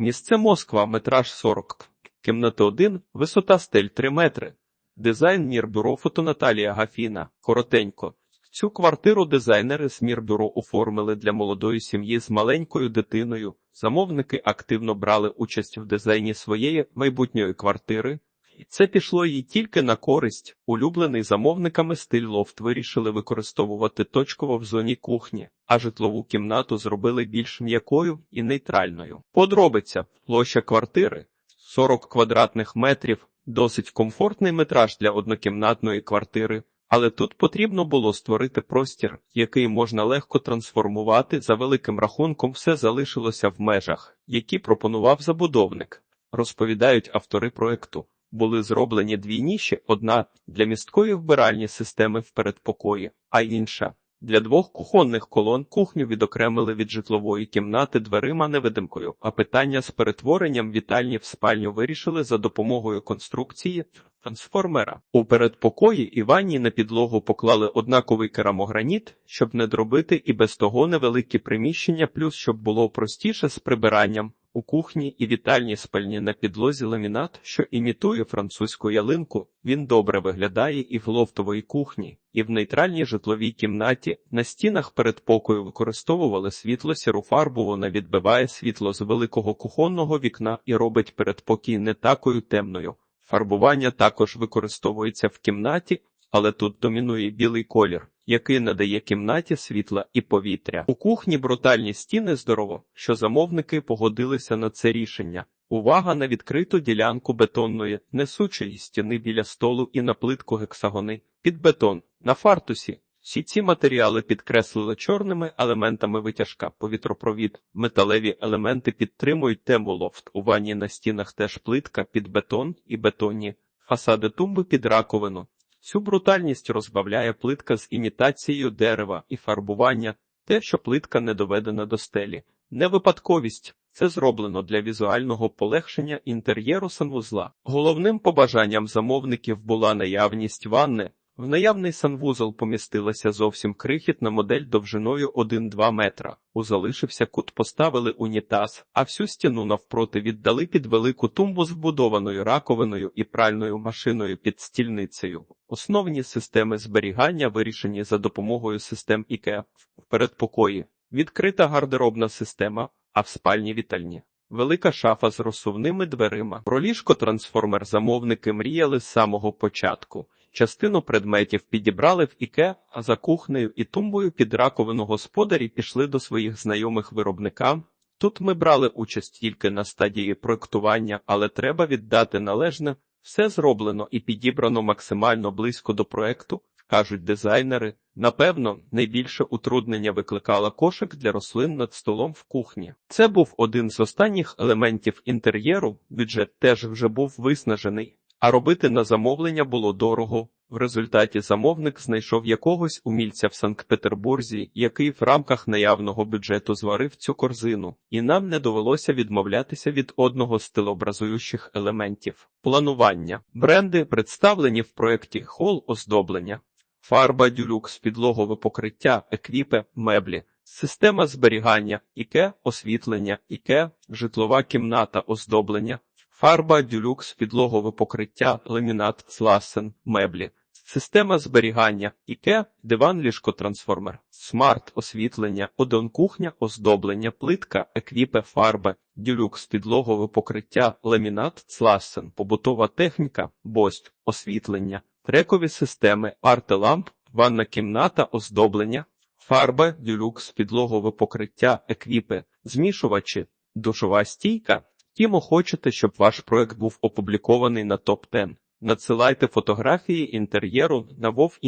Місце Москва, метраж 40. Кімната 1, висота стель 3 метри. Дизайн Мірбюро фото Наталія Гафіна. Коротенько. Цю квартиру дизайнери з Мірбюро оформили для молодої сім'ї з маленькою дитиною. Замовники активно брали участь в дизайні своєї майбутньої квартири. І це пішло їй тільки на користь. Улюблений замовниками стиль лофт вирішили використовувати точково в зоні кухні, а житлову кімнату зробили більш м'якою і нейтральною. Подробиця площа квартири 40 квадратних метрів, досить комфортний метраж для однокімнатної квартири. Але тут потрібно було створити простір, який можна легко трансформувати. За великим рахунком, все залишилося в межах, які пропонував забудовник. Розповідають автори проекту. Були зроблені дві ніші: одна для місткої вбиральні системи в передпокої, а інша для двох кухонних колон кухню відокремили від житлової кімнати дверима невидимкою, а питання з перетворенням вітальні в спальню вирішили за допомогою конструкції трансформера. У передпокої і ванні на підлогу поклали однаковий керамограніт, щоб не дробити і без того невеликі приміщення, плюс щоб було простіше з прибиранням. У кухні і вітальні спальні на підлозі ламінат, що імітує французьку ялинку. Він добре виглядає і в лофтовій кухні, і в нейтральній житловій кімнаті. На стінах передпокою використовували світло сіру фарбу. Вона відбиває світло з великого кухонного вікна і робить передпокій не такою темною. Фарбування також використовується в кімнаті, але тут домінує білий колір, який надає кімнаті світла і повітря. У кухні брутальні стіни здорово, що замовники погодилися на це рішення. Увага на відкриту ділянку бетонної, несучої стіни біля столу і на плитку гексагони під бетон на фартусі. Всі ці матеріали підкреслили чорними елементами витяжка, повітропровід, металеві елементи підтримують тему лофт. У ванні на стінах теж плитка під бетон і бетонні, фасади тумби під раковину. Цю брутальність розбавляє плитка з імітацією дерева і фарбування, те, що плитка не доведена до стелі. Не випадковість. Це зроблено для візуального полегшення інтер'єру санвузла. Головним побажанням замовників була наявність ванни. В наявний санвузол помістилася зовсім крихітна модель довжиною 1-2 метра. У залишився кут поставили унітаз, а всю стіну навпроти віддали під велику тумбу з вбудованою раковиною і пральною машиною під стільницею. Основні системи зберігання вирішені за допомогою систем IKEA. в передпокої. Відкрита гардеробна система, а в спальні вітальні. Велика шафа з розсувними дверима. Про ліжко трансформер замовники мріяли з самого початку. Частину предметів підібрали в іке, а за кухнею і тумбою під раковину господарі пішли до своїх знайомих виробникам. Тут ми брали участь тільки на стадії проектування, але треба віддати належне, все зроблено і підібрано максимально близько до проекту, кажуть дизайнери. Напевно, найбільше утруднення викликала кошик для рослин над столом в кухні. Це був один з останніх елементів інтер'єру. Бюджет теж вже був виснажений. А робити на замовлення було дорого. В результаті замовник знайшов якогось умільця в Санкт-Петербурзі, який в рамках наявного бюджету зварив цю корзину, і нам не довелося відмовлятися від одного з тилообразуючих елементів. Планування бренди представлені в проєкті хол оздоблення, фарба дюлюкс, підлогове покриття, еквіпе, меблі. Система зберігання, іке, освітлення, іке, житлова кімната оздоблення, Фарба, дюлюкс, підлогове покриття, ламінат, сласен, меблі, система зберігання, іке, диван, ліжко, трансформер, смарт, освітлення, одон кухня, оздоблення, плитка, еквіпе, фарба, дюлюкс, підлогове покриття, ламінат, сласен, побутова техніка, бость, освітлення, трекові системи, артеламп, ванна кімната, оздоблення, фарба, дюлюкс, підлогове покриття, еквіпе, змішувачі, душова стійка. Тімо хочете, щоб ваш проект був опублікований на топ 10 Надсилайте фотографії інтер'єру на WoW